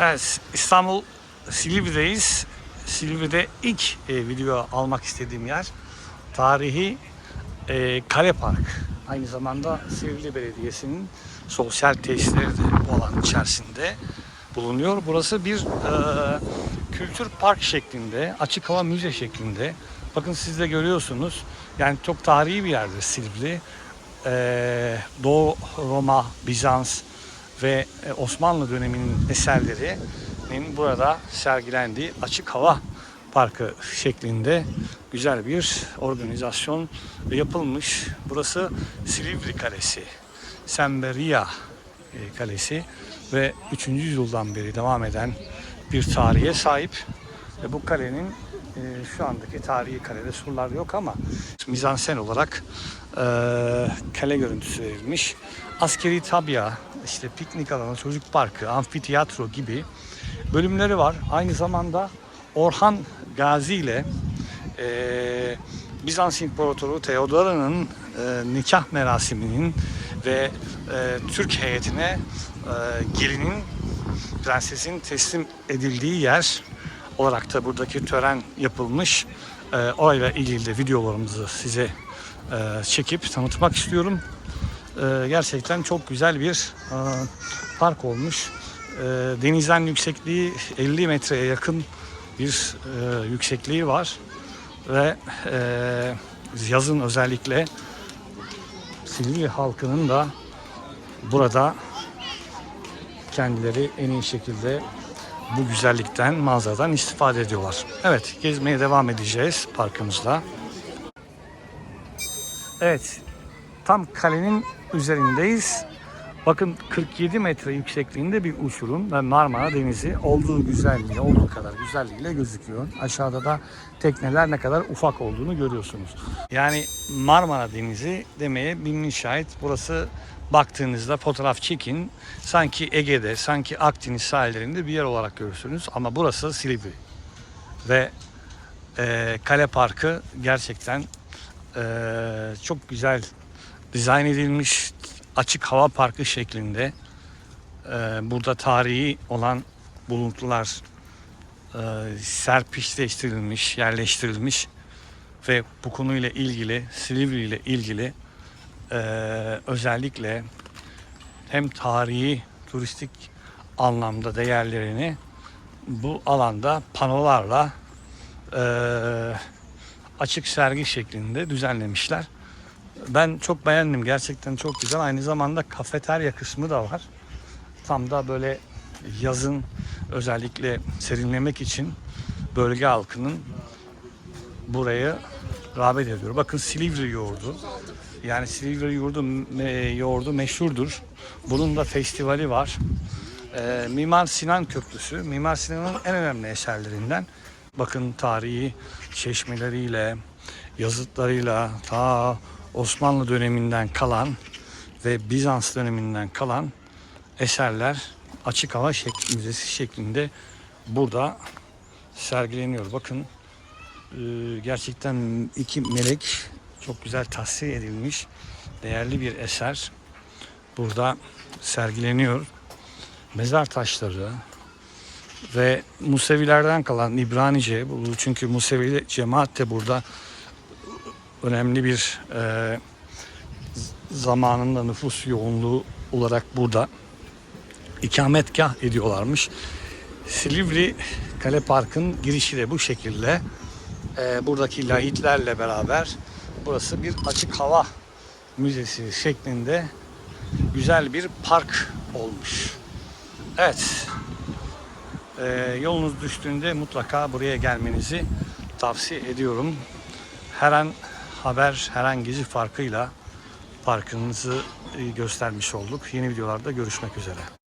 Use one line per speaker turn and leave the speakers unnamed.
Evet, İstanbul Silivri'deyiz. Silivri'de ilk e, video almak istediğim yer tarihi e, Kale Park. Aynı zamanda Silivri Belediyesi'nin sosyal tesisleri de bu alan içerisinde bulunuyor. Burası bir e, kültür park şeklinde, açık hava müze şeklinde. Bakın siz de görüyorsunuz. Yani çok tarihi bir yerdir Silivri. E, Doğu Roma, Bizans, ve e, Osmanlı döneminin eserlerinin burada sergilendiği açık hava parkı şeklinde güzel bir organizasyon yapılmış. Burası Silivri Kalesi, Semberia e, Kalesi ve 3. yüzyıldan beri devam eden bir tarihe sahip. Ve bu kalenin e, şu andaki tarihi kalede surlar yok ama mizansen olarak e, kale görüntüsü verilmiş. Askeri tabya, işte piknik alanı, çocuk parkı, amfiteyatro gibi bölümleri var. Aynı zamanda Orhan Gazi ile e, Bizans İmparatoru Theodora'nın e, nikah merasiminin ve e, Türk heyetine e, gelinin prensesin teslim edildiği yer olarak da buradaki tören yapılmış. E, orayla ilgili de videolarımızı size e, çekip tanıtmak istiyorum. E, gerçekten çok güzel bir e, park olmuş. E, denizden yüksekliği 50 metreye yakın bir e, yüksekliği var ve e, yazın özellikle Silivri halkının da burada kendileri en iyi şekilde bu güzellikten, manzaradan istifade ediyorlar. Evet, gezmeye devam edeceğiz parkımızda. Evet, tam kalenin üzerindeyiz. Bakın 47 metre yüksekliğinde bir uçurum ve Marmara Denizi olduğu güzelliği, olduğu kadar güzelliğiyle gözüküyor. Aşağıda da tekneler ne kadar ufak olduğunu görüyorsunuz. Yani Marmara Denizi demeye bin şahit. Burası baktığınızda fotoğraf çekin. Sanki Ege'de, sanki Akdeniz sahillerinde bir yer olarak görürsünüz. Ama burası Silivri. Ve e, Kale Parkı gerçekten e, çok güzel dizayn edilmiş açık hava parkı şeklinde e, burada tarihi olan buluntular e, serpişleştirilmiş, yerleştirilmiş ve bu konuyla ilgili Silivri ile ilgili e, özellikle hem tarihi turistik anlamda değerlerini bu alanda panolarla e, açık sergi şeklinde düzenlemişler. Ben çok beğendim. Gerçekten çok güzel. Aynı zamanda kafeterya kısmı da var. Tam da böyle yazın özellikle serinlemek için bölge halkının burayı rağbet ediyor. Bakın Silivri yoğurdu. Yani Silivri yoğurdu, me- yoğurdu meşhurdur. Bunun da festivali var. Ee, Mimar Sinan Köprüsü. Mimar Sinan'ın en önemli eserlerinden. Bakın tarihi çeşmeleriyle, yazıtlarıyla ta Osmanlı döneminden kalan ve Bizans döneminden kalan eserler açık hava şek- müzesi şeklinde burada sergileniyor. Bakın e, gerçekten iki melek çok güzel tahsil edilmiş değerli bir eser burada sergileniyor. Mezar taşları ve Musevilerden kalan İbranice çünkü Musevi cemaat de burada önemli bir e, zamanında nüfus yoğunluğu olarak burada ikametgah ediyorlarmış. Silivri Kale Park'ın girişi de bu şekilde. E, buradaki lahitlerle beraber burası bir açık hava müzesi şeklinde güzel bir park olmuş. Evet. E, yolunuz düştüğünde mutlaka buraya gelmenizi tavsiye ediyorum. Her an haber, her an gezi farkıyla parkınızı e, göstermiş olduk. Yeni videolarda görüşmek üzere.